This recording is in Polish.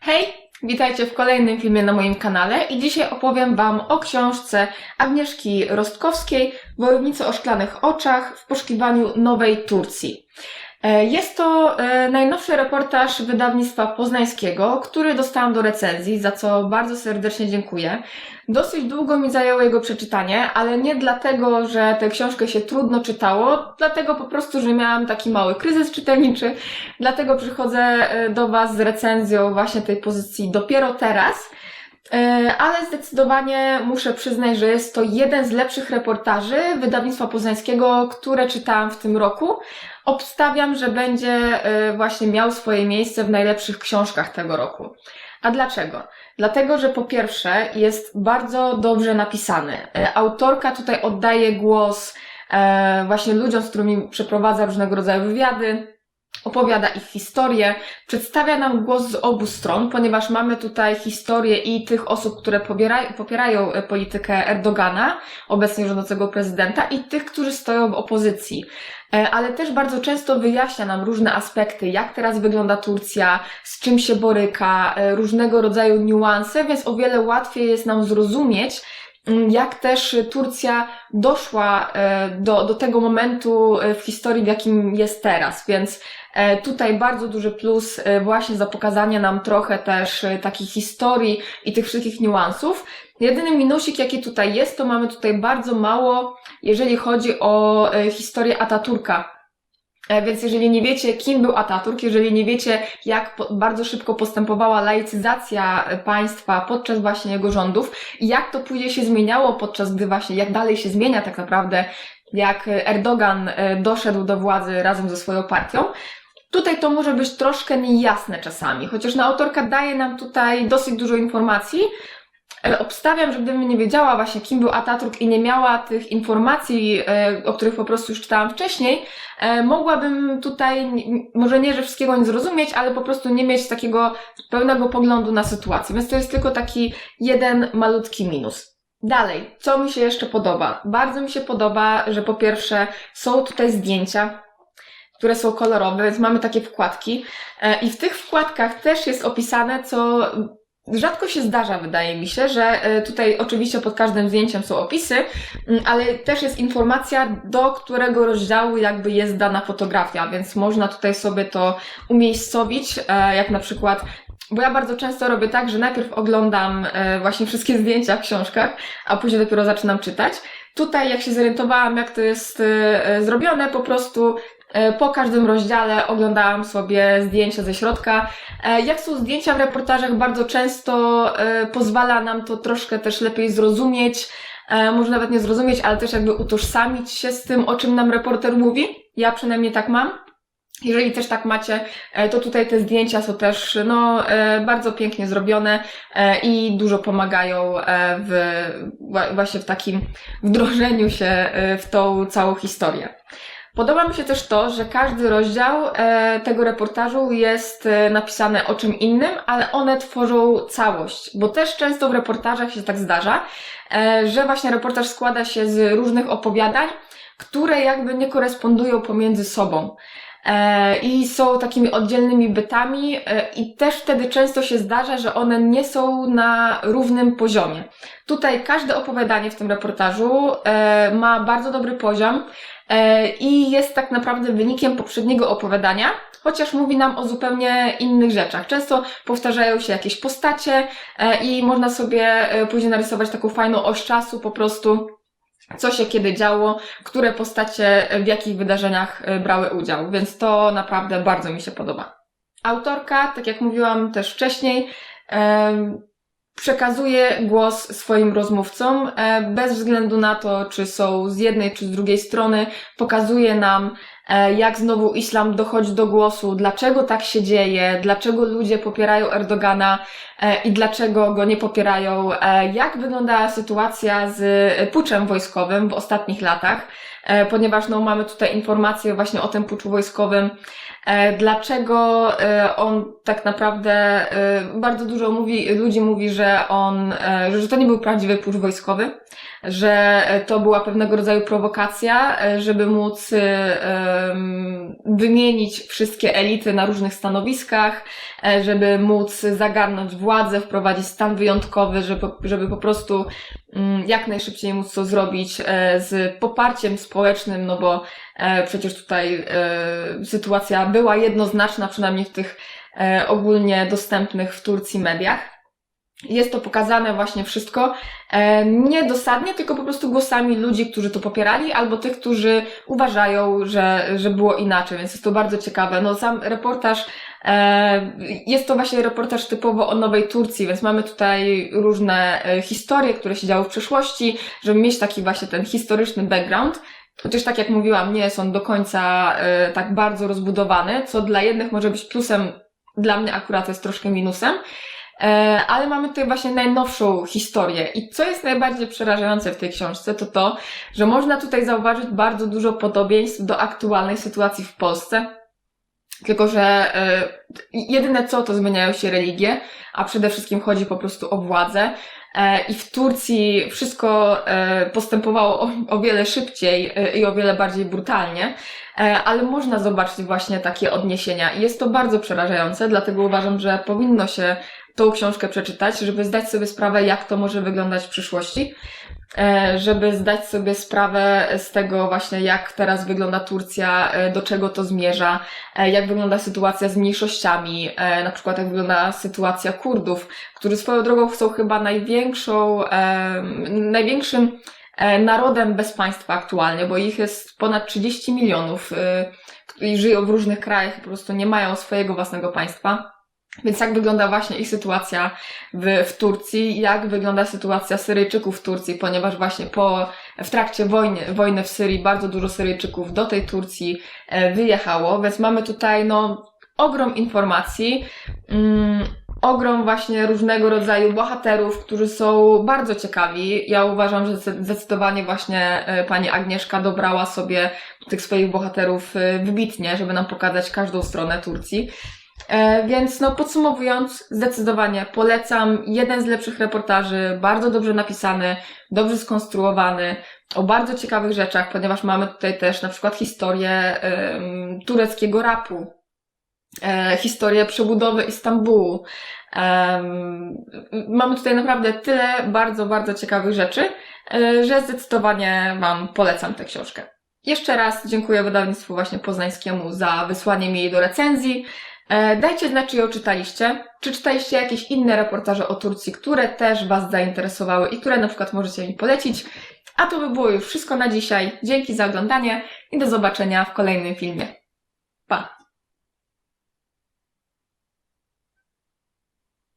Hej, witajcie w kolejnym filmie na moim kanale i dzisiaj opowiem Wam o książce Agnieszki Rostkowskiej Wojownicy o szklanych oczach w poszukiwaniu nowej Turcji. E, Jest to e, najnowszy reportaż wydawnictwa poznańskiego, który dostałam do recenzji, za co bardzo serdecznie dziękuję. Dosyć długo mi zajęło jego przeczytanie, ale nie dlatego, że tę książkę się trudno czytało, dlatego po prostu, że miałam taki mały kryzys czytelniczy, dlatego przychodzę e, do Was z recenzją właśnie tej pozycji dopiero teraz. E, Ale zdecydowanie muszę przyznać, że jest to jeden z lepszych reportaży wydawnictwa poznańskiego, które czytałam w tym roku. Obstawiam, że będzie e, właśnie miał swoje miejsce w najlepszych książkach tego roku. A dlaczego? Dlatego, że po pierwsze jest bardzo dobrze napisany. E, Autorka tutaj oddaje głos właśnie ludziom, z którymi przeprowadza różnego rodzaju wywiady, opowiada ich historię, przedstawia nam głos z obu stron, ponieważ mamy tutaj historię i tych osób, które pobiera, popierają e, politykę Erdogana, obecnie rządzącego prezydenta, i tych, którzy stoją w opozycji. E, Ale też bardzo często wyjaśnia nam różne aspekty, jak teraz wygląda Turcja, z czym się boryka, e, różnego rodzaju niuanse, więc o wiele łatwiej jest nam zrozumieć, jak też Turcja doszła e, do, do tego momentu e, w historii, w jakim jest teraz. Więc e, tutaj bardzo duży plus właśnie za pokazanie nam trochę też takiej historii i tych wszystkich niuansów. Jedyny minusik, jaki tutaj jest, to mamy tutaj bardzo mało, jeżeli chodzi o historię Ataturka. E, Więc jeżeli nie wiecie, kim był Ataturk, jeżeli nie wiecie, jak po, bardzo szybko postępowała laicyzacja e, państwa podczas właśnie jego rządów i jak to później się zmieniało podczas gdy właśnie, jak dalej się zmienia tak naprawdę, jak Erdogan e, doszedł do władzy razem ze swoją partią, Tutaj to może być troszkę niejasne czasami, chociaż no, autorka daje nam tutaj dosyć dużo informacji. E, Obstawiam, że gdybym nie wiedziała właśnie, kim był Ataturk i nie miała tych informacji, e, o których po prostu już czytałam wcześniej, e, mogłabym tutaj, może nie, że wszystkiego nie zrozumieć, ale po prostu nie mieć takiego pełnego poglądu na sytuację. Więc to jest tylko taki jeden malutki minus. Dalej, co mi się jeszcze podoba? Bardzo mi się podoba, że po pierwsze są tutaj zdjęcia, które są kolorowe, więc mamy takie wkładki. I w tych wkładkach też jest opisane, co rzadko się zdarza, wydaje mi się, że e, tutaj oczywiście pod każdym zdjęciem są opisy, mm, ale też jest informacja, do którego rozdziału jakby jest dana fotografia, więc można tutaj sobie to umiejscowić, e, jak na przykład bo ja bardzo często robię tak, że najpierw oglądam e, właśnie wszystkie zdjęcia w książkach, a później dopiero zaczynam czytać. Tutaj, jak się zorientowałam, jak to jest zrobione, po prostu po każdym rozdziale oglądałam sobie zdjęcia ze środka. E, Jak są zdjęcia w reportażach, bardzo często e, pozwala nam to troszkę też lepiej zrozumieć, e, może nawet nie zrozumieć, ale też jakby utożsamić się z tym, o czym nam reporter mówi. Ja przynajmniej tak mam. Jeżeli też tak macie, e, to tutaj te zdjęcia są też no, e, bardzo pięknie zrobione e, i dużo pomagają e, w, właśnie w takim wdrożeniu się e, w tą całą historię. Podoba mi się też to, że każdy rozdział e, tego reportażu jest e, napisane o czym innym, ale one tworzą całość, bo też często w reportażach się tak zdarza, e, że właśnie reportaż składa się z różnych opowiadań, które jakby nie korespondują pomiędzy sobą. I są takimi oddzielnymi bytami, i też wtedy często się zdarza, że one nie są na równym poziomie. Tutaj każde opowiadanie w tym reportażu ma bardzo dobry poziom i jest tak naprawdę wynikiem poprzedniego opowiadania, chociaż mówi nam o zupełnie innych rzeczach. Często powtarzają się jakieś postacie e, i można sobie e, później narysować taką fajną oś czasu po prostu co się kiedy działo, które postacie w jakich wydarzeniach e, brały udział, więc to naprawdę bardzo mi się podoba. Autorka, tak jak mówiłam też wcześniej, przekazuje głos swoim rozmówcom, e, bez względu na to, czy są z jednej czy z drugiej strony, pokazuje nam, e, jak znowu islam dochodzi do głosu, dlaczego tak się dzieje, dlaczego ludzie popierają Erdogana e, i dlaczego go nie popierają, jak wyglądała sytuacja z puczem wojskowym w ostatnich latach, ponieważ no, mamy tutaj informacje właśnie o tym puczu wojskowym e, dlaczego e, on tak naprawdę e, bardzo dużo mówi, ludzi mówi, że on, e, że to nie był prawdziwy pusz wojskowy, że e, to była pewnego rodzaju prowokacja, e, żeby móc e, wymienić wszystkie elity na różnych stanowiskach, e, żeby móc zagarnąć władzę, wprowadzić stan wyjątkowy, żeby, żeby po prostu mm, jak najszybciej móc to zrobić e, z poparciem społecznym, no bo e, przecież tutaj e, sytuacja była jednoznaczna, przynajmniej w tych e, ogólnie dostępnych w Turcji mediach. Jest to pokazane właśnie wszystko e, nie dosadnie, tylko po prostu głosami ludzi, którzy to popierali, albo tych, którzy uważają, że, że było inaczej, więc jest to bardzo ciekawe. No sam reportaż, e, jest to właśnie reportaż typowo o Nowej Turcji, więc mamy tutaj różne e, historie, które się działy w przeszłości, żeby mieć taki właśnie ten historyczny background. Chociaż tak jak mówiłam, nie on do końca e, tak bardzo rozbudowany, co dla jednych może być plusem, dla mnie akurat jest troszkę minusem. E, ale mamy tutaj właśnie najnowszą historię. I co jest najbardziej przerażające w tej książce, to to, że można tutaj zauważyć bardzo dużo podobieństw do aktualnej sytuacji w Polsce. Tylko, że e, jedyne co, to zmieniają się religie, a przede wszystkim chodzi po prostu o władzę. E, I w Turcji wszystko e, postępowało o, wiele szybciej e, i o wiele bardziej brutalnie, ale można zobaczyć właśnie takie odniesienia. Jest to bardzo przerażające, dlatego uważam, że powinno się tą książkę przeczytać, żeby zdać sobie sprawę, jak to może wyglądać w przyszłości, żeby zdać sobie sprawę z tego właśnie, jak teraz wygląda Turcja, e, do czego to zmierza, e, jak wygląda sytuacja z mniejszościami, e, na przykład jak wygląda sytuacja Kurdów, którzy swoją drogą są chyba największą, e, największym e, narodem bez państwa aktualnie, bo ich jest ponad 30 milionów e, i żyją w różnych krajach po prostu nie mają swojego własnego państwa. Więc jak wygląda właśnie ich sytuacja w, w Turcji, jak wygląda sytuacja Syryjczyków w Turcji, ponieważ właśnie po, w trakcie wojny, wojny w Syrii bardzo dużo Syryjczyków do tej Turcji e, wyjechało, więc mamy tutaj no ogrom informacji, mm, ogrom właśnie różnego rodzaju bohaterów, którzy są bardzo ciekawi. Ja uważam, że zde- zdecydowanie właśnie e, pani Agnieszka dobrała sobie tych swoich bohaterów e, wybitnie, żeby nam pokazać każdą stronę Turcji. E, Więc no podsumowując, zdecydowanie polecam jeden z lepszych reportaży, bardzo dobrze napisany, dobrze skonstruowany, o bardzo ciekawych rzeczach, ponieważ mamy tutaj też na przykład historię em, tureckiego rapu, e, historię przebudowy Istambułu. Mamy tutaj naprawdę tyle bardzo, bardzo ciekawych rzeczy, e, że zdecydowanie Wam polecam tę książkę. Jeszcze raz dziękuję wydawnictwu właśnie poznańskiemu za wysłanie mi jej do recenzji. E, Dajcie znać, czy ją czytaliście. Czy czytaliście jakieś inne reportaże o Turcji, które też Was zainteresowały i które na przykład możecie mi polecić. A to by było już wszystko na dzisiaj. Dzięki za oglądanie i do zobaczenia w kolejnym filmie.